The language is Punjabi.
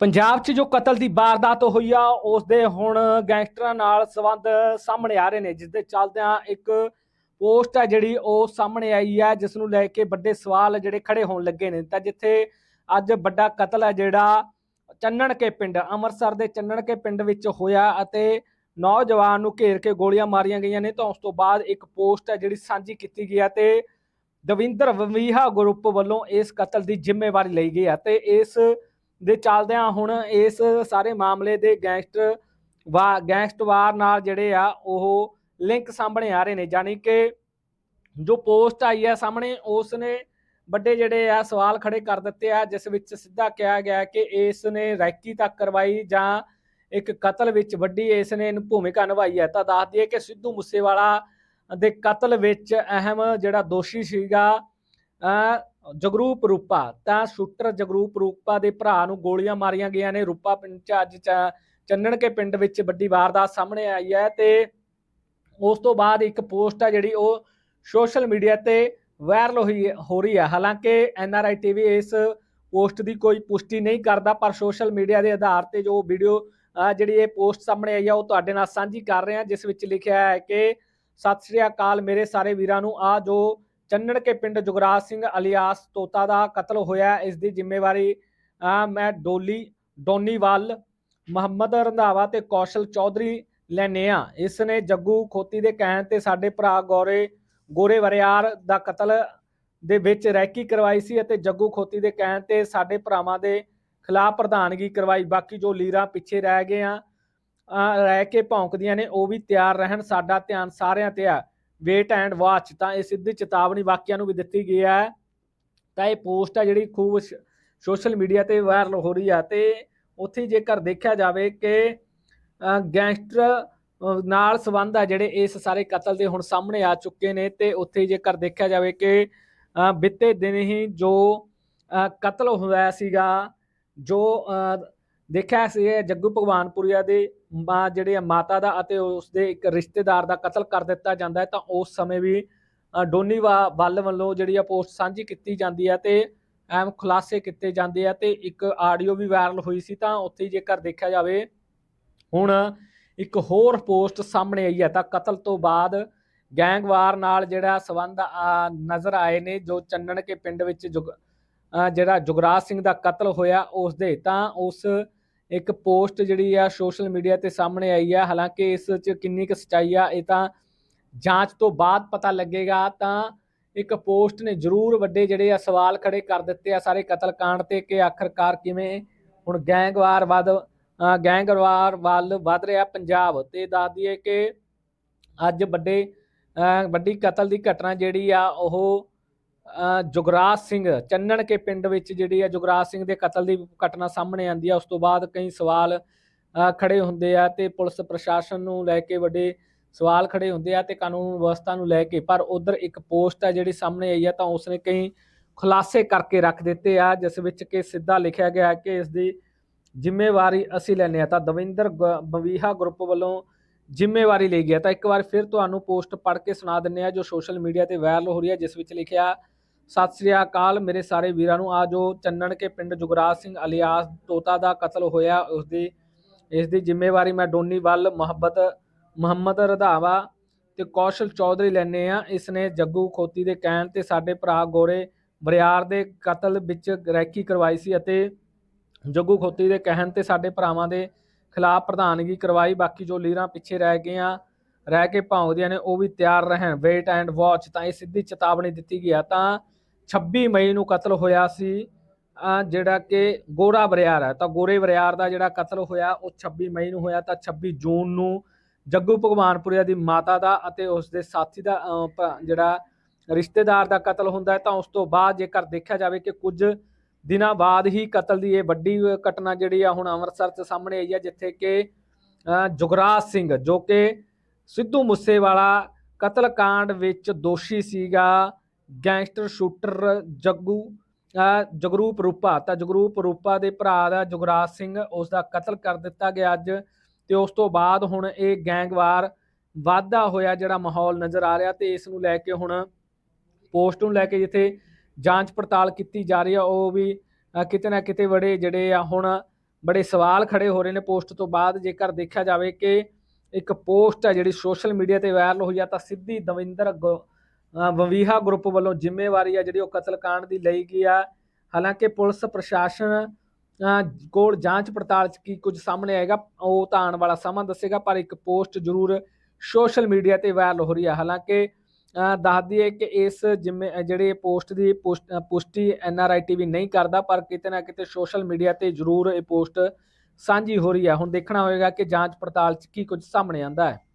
ਪੰਜਾਬ 'ਚ ਜੋ ਕਤਲ ਦੀ ਵਾਰਦਾਤ ਹੋਈ ਆ ਉਸ ਦੇ ਹੁਣ ਗੈਂਗਸਟਰਾਂ ਨਾਲ ਸੰਬੰਧ ਸਾਹਮਣੇ ਆ ਰਹੇ ਨੇ ਜਿਸ ਦੇ ਚੱਲਦਿਆਂ ਇੱਕ ਪੋਸਟ ਹੈ ਜਿਹੜੀ ਉਹ ਸਾਹਮਣੇ ਆਈ ਹੈ ਜਿਸ ਨੂੰ ਲੈ ਕੇ ਵੱਡੇ ਸਵਾਲ ਜਿਹੜੇ ਖੜੇ ਹੋਣ ਲੱਗੇ ਨੇ। ਤਾਂ ਜਿੱਥੇ ਅੱਜ ਵੱਡਾ ਕਤਲ ਹੈ ਜਿਹੜਾ ਚੰਨਣ ਕੇ ਪਿੰਡ, ਅੰਮ੍ਰਿਤਸਰ ਦੇ ਚੰਨਣ ਕੇ ਪਿੰਡ ਵਿੱਚ ਹੋਇਆ ਅਤੇ ਨੌਜਵਾਨ ਨੂੰ ਘੇਰ ਕੇ ਗੋਲੀਆਂ ਮਾਰੀਆਂ ਗਈਆਂ ਨੇ, ਤਾਂ ਉਸ ਤੋਂ ਬਾਅਦ ਇੱਕ ਪੋਸਟ ਹੈ ਜਿਹੜੀ ਸਾਂਝੀ ਕੀਤੀ ਗਈ ਹੈ ਤੇ ਦਵਿੰਦਰ ਵਵੀਹਾ ਗਰੁੱਪ ਵੱਲੋਂ ਇਸ ਕਤਲ ਦੀ ਜ਼ਿੰਮੇਵਾਰੀ ਲਈ ਗਈ ਹੈ ਤੇ ਇਸ ਦੇ ਚੱਲਦਿਆਂ ਹੁਣ ਇਸ ਸਾਰੇ ਮਾਮਲੇ ਦੇ ਗੈਂਗਸਟਰ ਵਾ ਗੈਂਗਸਟਵਾਰ ਨਾਲ ਜਿਹੜੇ ਆ, ਉਹ ਲਿੰਕ ਸਾਹਮਣੇ ਆ ਰਹੇ ਨੇ। ਯਾਨੀ ਕਿ ਜੋ ਪੋਸਟ ਆਈ ਹੈ ਸਾਹਮਣੇ ਉਸ ਨੇ ਵੱਡੇ ਜਿਹੜੇ ਆ ਸਵਾਲ ਖੜੇ ਕਰ ਦਿੱਤੇ ਆ, ਜਿਸ ਵਿੱਚ ਸਿੱਧਾ ਕਿਹਾ ਗਿਆ ਕਿ ਇਸ ਨੇ ਰੈਕੀ ਤੱਕ ਕਰਵਾਈ ਜਾਂ ਇੱਕ ਕਤਲ ਵਿੱਚ ਵੱਡੀ ਇਸ ਨੇ ਭੂਮਿਕਾ ਨਿਭਾਈ ਹੈ। ਤਾਂ ਦੱਸ ਦਈਏ ਕਿ ਸਿੱਧੂ ਮੂਸੇਵਾਲਾ ਦੇ ਕਤਲ ਵਿੱਚ ਅਹਿਮ ਜਿਹੜਾ ਦੋਸ਼ੀ ਸੀਗਾ ਜਗਰੂਪ ਰੂਪਾ, ਤਾਂ ਸ਼ੂਟਰ ਜਗਰੂਪ ਰੂਪਾ ਦੇ ਭਰਾ ਨੂੰ ਗੋਲੀਆਂ ਮਾਰੀਆਂ ਗਈਆਂ ਨੇ। ਰੂਪਾ ਪਿੰਡ ਚ ਅੱਜ ਚ- ਚੰਨਣ ਕੇ ਪਿੰਡ ਵਿੱਚ ਵੱਡੀ ਵਾਰਦਾਤ ਸਾਹਮਣੇ ਆਈ ਹੈ ਤੇ ਉਸ ਤੋਂ ਬਾਅਦ ਇੱਕ ਪੋਸਟ ਆ ਜਿਹੜੀ ਉਹ ਸੋਸ਼ਲ ਮੀਡੀਆ ਤੇ ਵਾਇਰਲ ਹੋਈ ਹੋ ਰਹੀ ਹੈ। ਹਾਲਾਂਕਿ ਐਨਆਰਆਈ ਟੀਵੀ ਇਸ ਪੋਸਟ ਦੀ ਕੋਈ ਪੁਸ਼ਟੀ ਨਹੀਂ ਕਰਦਾ, ਪਰ ਸੋਸ਼ਲ ਮੀਡੀਆ ਦੇ ਆਧਾਰ ਤੇ ਜੋ ਵੀਡੀਓ ਜਿਹੜੀ ਇਹ ਪੋਸਟ ਸਾਹਮਣੇ ਆਈ ਆ, ਉਹ ਤੁਹਾਡੇ ਨਾਲ ਸਾਂਝੀ ਕਰ ਰਹੇ ਹਾਂ, ਜਿਸ ਵਿੱਚ ਲਿਖਿਆ ਹੈ ਕਿ, ਸਤਿ ਸ੍ਰੀ ਅਕਾਲ ਮੇਰੇ ਸਾਰੇ ਵੀਰਾਂ ਨੂੰ। ਆ ਜੋ ਚੰਨੜ ਕੇ ਪਿੰਡ ਜੁਗਰਾਜ ਸਿੰਘ ਅਲਿਆਸ ਤੋਤਾ ਦਾ ਕਤਲ ਹੋਇਆ ਇਸ ਦੀ ਜ਼ਿੰਮੇਵਾਰੀ ਮੈਂ ਡੋਲੀ, ਡੋਨੀਵਾਲ, ਮੁਹੰਮਦ ਰੰਧਾਵਾ ਤੇ ਕੌਸ਼ਲ ਚੌਧਰੀ ਲੈਨੇ ਆ ਇਸ ਨੇ ਜੱਗੂ ਖੋਤੀ ਦੇ ਕਹਿਣ ਤੇ ਸਾਡੇ ਭਰਾ ਗੋਰੇ ਗੋਰੇ ਵਰਿਆਰ ਦਾ ਕਤਲ ਦੇ ਵਿੱਚ ਰੈਕੀ ਕਰਵਾਈ ਸੀ ਅਤੇ ਜੱਗੂ ਖੋਤੀ ਦੇ ਕਹਿਣ ਤੇ ਸਾਡੇ ਭਰਾਵਾਂ ਦੇ ਖਿਲਾਫ ਪ੍ਰਧਾਨਗੀ ਕਰਵਾਈ। ਬਾਕੀ ਜੋ ਲੀਰਾਂ ਪਿੱਛੇ ਰਹਿ ਗਏ ਆ ਰਹਿ ਕੇ ਭੌਂਕਦੀਆਂ ਨੇ, ਉਹ ਵੀ ਤਿਆਰ ਰਹਿਣ। ਸਾਡਾ ਧਿਆਨ ਸਾਰਿਆਂ ਤੇ ਆ। ਵੇਟ ਐਂਡ ਵਾਚ ਤਾਂ ਇਹ ਸਿੱਧੀ ਚੇਤਾਵਨੀ ਵਾਕਿਆਂ ਨੂੰ ਵੀ ਦਿੱਤੀ ਗਈ ਹੈ। ਤਾਂ ਇਹ ਪੋਸਟ ਆ ਜਿਹੜੀ ਖੂਬ ਸੋਸ਼ਲ ਮੀਡੀਆ ਤੇ ਵਾਇਰਲ ਹੋ ਰਹੀ ਆ ਤੇ ਉੱਥੇ ਜੇਕਰ ਦੇਖਿਆ ਜਾਵੇ ਕਿ ਗੈਂਗਸਟਰ ਨਾਲ ਸੰਬੰਧ ਆ ਜਿਹੜੇ ਇਸ ਸਾਰੇ ਕਤਲ ਦੇ ਹੁਣ ਸਾਹਮਣੇ ਆ ਚੁੱਕੇ ਨੇ ਤੇ ਉੱਥੇ ਜੇਕਰ ਦੇਖਿਆ ਜਾਵੇ ਕਿ ਅਹ ਬੀਤੇ ਦਿਨ ਹੀ ਜੋ ਕਤਲ ਹੋਇਆ ਸੀਗਾ, ਜੋ ਦੇਖਿਆ ਸੀ ਜੱਗੂ ਭਗਵਾਨਪੁਰੀਆ ਦੇ ਮਾਂ ਜਿਹੜੇ ਆ ਮਾਤਾ ਦਾ ਅਤੇ ਉਸ ਦੇ ਇੱਕ ਰਿਸ਼ਤੇਦਾਰ ਦਾ ਕਤਲ ਕਰ ਦਿੱਤਾ ਜਾਂਦਾ ਹੈ ਤਾਂ ਉਸ ਸਮੇਂ ਵੀ ਅ, ਡੋਨੀ ਵਾ- ਵੱਲ ਵੱਲੋਂ ਜਿਹੜੀ ਆ ਪੋਸਟ ਸਾਂਝੀ ਕੀਤੀ ਜਾਂਦੀ ਹੈ ਤੇ ਐਮ ਖੁਲਾਸੇ ਕੀਤੇ ਜਾਂਦੇ ਆ ਤੇ ਇੱਕ ਆਡੀਓ ਵੀ ਵਾਇਰਲ ਹੋਈ ਸੀ ਤਾਂ ਉੱਥੇ ਜੇਕਰ ਦੇਖਿਆ ਜਾਵੇ ਹੁਣ ਇੱਕ ਹੋਰ ਪੋਸਟ ਸਾਹਮਣੇ ਆਈ ਹੈ ਤਾਂ ਕਤਲ ਤੋਂ ਬਾਅਦ ਗੈਂਗਵਾਰ ਨਾਲ ਜਿਹੜਾ ਸਬੰਧ ਨਜ਼ਰ ਆਏ ਨੇ ਜੋ ਚੰਨਣ ਕੇ ਪਿੰਡ ਵਿੱਚ ਜੁਗ ਜਿਹੜਾ ਜੁਗਰਾਜ ਸਿੰਘ ਦਾ ਕਤਲ ਹੋਇਆ ਉਸ ਦੇ ਤਾਂ ਉਸ ਇੱਕ ਪੋਸਟ ਜਿਹੜੀ ਆ ਸੋਸ਼ਲ ਮੀਡੀਆ ਤੇ ਸਾਹਮਣੇ ਆਈ ਆ, ਹਾਲਾਂਕਿ ਇਸ 'ਚ ਕਿੰਨੀ ਕੁ ਸੱਚਾਈ ਆ, ਇਹ ਤਾਂ ਜਾਂਚ ਤੋਂ ਬਾਅਦ ਪਤਾ ਲੱਗੇਗਾ, ਤਾਂ ਇੱਕ ਪੋਸਟ ਨੇ ਜ਼ਰੂਰ ਵੱਡੇ ਜਿਹੜੇ ਆ ਸਵਾਲ ਖੜੇ ਕਰ ਦਿੱਤੇ ਆ ਸਾਰੇ ਕਤਲकांड ਤੇ ਕਿ ਆਖਰਕਾਰ ਕਿਵੇਂ ਹੁਣ ਗੈਂਗਵਾਰ ਵੱਧ ਗੈਂਗਵਾਰ ਵੱਲ ਵੱਧ ਰਿਹਾ ਪੰਜਾਬ ਤੇ ਦੱਸ ਦਈਏ ਕਿ ਅੱਜ ਵੱਡੇ ਵੱਡੀ ਕਤਲ ਦੀ ਘਟਨਾ ਜਿਹੜੀ ਆ, ਉਹ ਜੁਗਰਾਜ ਸਿੰਘ ਚੰਨਣ ਕੇ ਪਿੰਡ ਵਿੱਚ ਜਿਹੜੀ ਆ ਜੁਗਰਾਜ ਸਿੰਘ ਦੇ ਕਤਲ ਦੀ ਘਟਨਾ ਸਾਹਮਣੇ ਆਂਦੀ ਹੈ ਉਸ ਤੋਂ ਬਾਅਦ ਕਈ ਸਵਾਲ ਅ, ਖੜੇ ਹੁੰਦੇ ਆ ਤੇ ਪੁਲਿਸ ਪ੍ਰਸ਼ਾਸਨ ਨੂੰ ਲੈ ਕੇ ਵੱਡੇ ਸਵਾਲ ਖੜੇ ਹੁੰਦੇ ਆ ਤੇ ਕਾਨੂੰਨ ਵਿਵਸਥਾ ਨੂੰ ਲੈ ਕੇ ਪਰ ਉਧਰ ਇੱਕ ਪੋਸਟ ਆ ਜਿਹੜੀ ਸਾਹਮਣੇ ਆਈ ਆ ਤਾਂ ਉਸਨੇ ਕਈ ਖੁਲਾਸੇ ਕਰਕੇ ਰੱਖ ਦਿੱਤੇ ਆ ਜਿਸ ਵਿੱਚ ਕਿ ਸਿੱਧਾ ਲਿਖਿਆ ਗਿਆ ਕਿ ਇਸ ਦੀ ਜ਼ਿੰਮੇਵਾਰੀ ਅਸੀਂ ਲੈਨੇ ਆ ਤਾਂ ਦਵਿੰਦਰ ਗ- ਬਵੀਹਾ ਗਰੁੱਪ ਵੱਲੋਂ ਜ਼ਿੰਮੇਵਾਰੀ ਲਈ ਗਿਆ ਤਾਂ ਇੱਕ ਵਾਰ ਫਿਰ ਤੁਹਾਨੂੰ ਪੋਸਟ ਪੜ੍ਹ ਕੇ ਸੁਣਾ ਦਿੰਨੇ ਆ ਜੋ ਸੋਸ਼ਲ ਮੀਡੀਆ ਤੇ ਵਾਇਰਲ ਹੋ ਰਹੀ ਹੈ ਜਿਸ ਵਿੱਚ ਲਿਖਿਆ ਸਤਿ ਸ੍ਰੀ ਅਕਾਲ ਮੇਰੇ ਸਾਰੇ ਵੀਰਾਂ ਨੂੰ। ਆ ਜੋ ਚੰਨਣ ਕੇ ਪਿੰਡ ਜੁਗਰਾਜ ਸਿੰਘ ਅਲਿਆਸ ਤੋਤਾ ਦਾ ਕਤਲ ਹੋਇਆ। ਉਸ ਦੀ ਇਸ ਦੀ ਜ਼ਿੰਮੇਵਾਰੀ ਮੈਂ ਡੋਨੀ ਵੱਲ, ਮੁਹੱਬਤ, ਮੁਹੰਮਦ ਰਧਾਵਾ ਤੇ ਕੌਸ਼ਲ ਚੌਧਰੀ ਲੈਨੇ ਆ ਇਸ ਨੇ ਜੱਗੂ ਖੋਤੀ ਦੇ ਕਹਿਣ ਤੇ ਸਾਡੇ ਭਰਾ ਗੋਰੇ ਬਰਿਆਰ ਦੇ ਕਤਲ ਵਿੱਚ ਰੈਕੀ ਕਰਵਾਈ ਸੀ ਅਤੇ ਜੱਗੂ ਖੋਤੀ ਦੇ ਕਹਿਣ ਤੇ ਸਾਡੇ ਭਰਾਵਾਂ ਦੇ ਖਿਲਾਫ ਪ੍ਰਧਾਨਗੀ ਕਰਵਾਈ। ਬਾਕੀ ਜੋ ਲੀਰਾਂ ਪਿੱਛੇ ਰਹਿ ਗਈਆਂ, ਰਹਿ ਕੇ ਭੌਂਕਦੀਆਂ ਨੇ, ਉਹ ਵੀ ਤਿਆਰ ਰਹਿਣ। ਵੇਟ ਐਂਡ ਵਾਚ ਤਾਂ ਇਹ ਸਿੱਧੀ ਚੇਤਾਵਨੀ ਦਿੱਤੀ ਗਿਆ ਤਾਂ 26 ਮਈ ਨੂੰ ਕਤਲ ਹੋਇਆ ਸੀ ਜਿਹੜਾ ਕਿ ਗੋਰਾ ਬਰਿਆਰ ਹੈ। ਤਾਂ ਗੋਰੇ ਬਰਿਆਰ ਦਾ ਜਿਹੜਾ ਕਤਲ ਹੋਇਆ, ਉਹ 26 ਮਈ ਨੂੰ ਹੋਇਆ। ਤਾਂ 26 ਜੂਨ ਨੂੰ ਜੱਗੂ ਭਗਵਾਨਪੁਰੀਆ ਦੀ ਮਾਤਾ ਦਾ ਅਤੇ ਉਸ ਦੇ ਸਾਥੀ ਦਾ ਜਿਹੜਾ ਰਿਸ਼ਤੇਦਾਰ ਦਾ ਕਤਲ ਹੁੰਦਾ ਹੈ, ਤਾਂ ਉਸ ਤੋਂ ਬਾਅਦ ਜੇਕਰ ਦੇਖਿਆ ਜਾਵੇ ਕਿ ਕੁਝ ਦਿਨਾਂ ਬਾਅਦ ਹੀ ਕਤਲ ਦੀ ਇਹ ਵੱਡੀ ਘਟਨਾ ਜਿਹੜੀ ਆ ਹੁਣ ਅੰਮ੍ਰਿਤਸਰ 'ਚ ਸਾਹਮਣੇ ਆਈ ਹੈ, ਜਿੱਥੇ ਕਿ ਜੁਗਰਾਜ ਸਿੰਘ, ਜੋ ਕਿ ਸਿੱਧੂ ਮੂਸੇਵਾਲਾ ਕਤਲकांड ਵਿੱਚ ਦੋਸ਼ੀ ਸੀਗਾ। ਗੈਂਗਸਟਰ ਸ਼ੂਟਰ ਜੱਗੂ ਜਗਰੂਪ ਰੂਪਾ ਤਾਂ ਜਗਰੂਪ ਰੂਪਾ ਦੇ ਭਰਾ ਦਾ ਜੁਗਰਾਜ ਸਿੰਘ ਉਸ ਦਾ ਕਤਲ ਕਰ ਦਿੱਤਾ ਗਿਆ ਅੱਜ ਤੇ ਉਸ ਤੋਂ ਬਾਅਦ ਹੁਣ ਇਹ ਗੈਂਗਵਾਰ ਵਾਧਾ ਹੋਇਆ ਜਿਹੜਾ ਮਾਹੌਲ ਨਜ਼ਰ ਆ ਰਿਹਾ ਤੇ ਇਸ ਨੂੰ ਲੈ ਕੇ ਹੁਣ ਪੋਸਟ ਨੂੰ ਲੈ ਕੇ ਜਿੱਥੇ ਜਾਂਚ ਪੜਤਾਲ ਕੀਤੀ ਜਾ ਰਹੀ ਆ, ਉਹ ਵੀ ਕਿਤੇ ਨਾ ਕਿਤੇ ਬੜੇ ਜਿਹੜੇ ਆ ਹੁਣ ਬੜੇ ਸਵਾਲ ਖੜੇ ਹੋ ਰਹੇ ਨੇ ਪੋਸਟ ਤੋਂ ਬਾਅਦ ਜੇਕਰ ਦੇਖਿਆ ਜਾਵੇ ਕਿ ਇੱਕ ਪੋਸਟ ਹੈ ਜਿਹੜੀ ਸੋਸ਼ਲ ਮੀਡੀਆ ਤੇ ਵਾਇਰਲ ਹੋਈ ਆ ਤਾਂ ਸਿੱਧੀ ਦਵਿੰਦਰ ਗੁ- ਵਵੀਹਾ ਗਰੁੱਪ ਵੱਲੋਂ ਜ਼ਿੰਮੇਵਾਰੀ ਆ ਜਿਹੜੀ ਉਹ ਕਤਲकांड ਦੀ ਲਈ ਗਈ ਆ। ਹਾਲਾਂਕਿ ਪੁਲਿਸ ਪ੍ਰਸ਼ਾਸਨ ਕੋਲ ਜਾਂਚ ਪੜਤਾਲ ਚ ਕੀ ਕੁਝ ਸਾਹਮਣੇ ਆਏਗਾ ਉਹ ਤਾਂ ਆਉਣ ਵਾਲਾ ਸਮਾਂ ਦੱਸੇਗਾ ਪਰ ਇੱਕ ਪੋਸਟ ਜ਼ਰੂਰ ਸੋਸ਼ਲ ਮੀਡੀਆ ਤੇ ਵਾਇਰਲ ਹੋ ਰਹੀ ਹੈ ਹਾਲਾਂਕਿ ਅਹ, ਦੱਸ ਦਈਏ ਕਿ ਇਸ ਜਿੰਮੇ ਜਿਹੜੇ ਪੋਸਟ ਦੀ ਪੁਸ਼ਟ- ਅਹ, ਪੁਸ਼ਟੀ ਐਨਆਰਆਈ ਟੀਵੀ ਨਹੀਂ ਕਰਦਾ ਪਰ ਕਿਤੇ ਨਾ ਕਿਤੇ ਸੋਸ਼ਲ ਮੀਡੀਆ ਤੇ ਜ਼ਰੂਰ ਇਹ ਪੋਸਟ ਸਾਂਝੀ ਹੋ ਰਹੀ ਹੈ ਹੁਣ ਦੇਖਣਾ ਹੋਏਗਾ ਕਿ ਜਾਂਚ ਪੜਤਾਲ ਚ ਕੀ ਕੁਝ ਸਾਹਮਣੇ ਆਂਦਾ ਹੈ।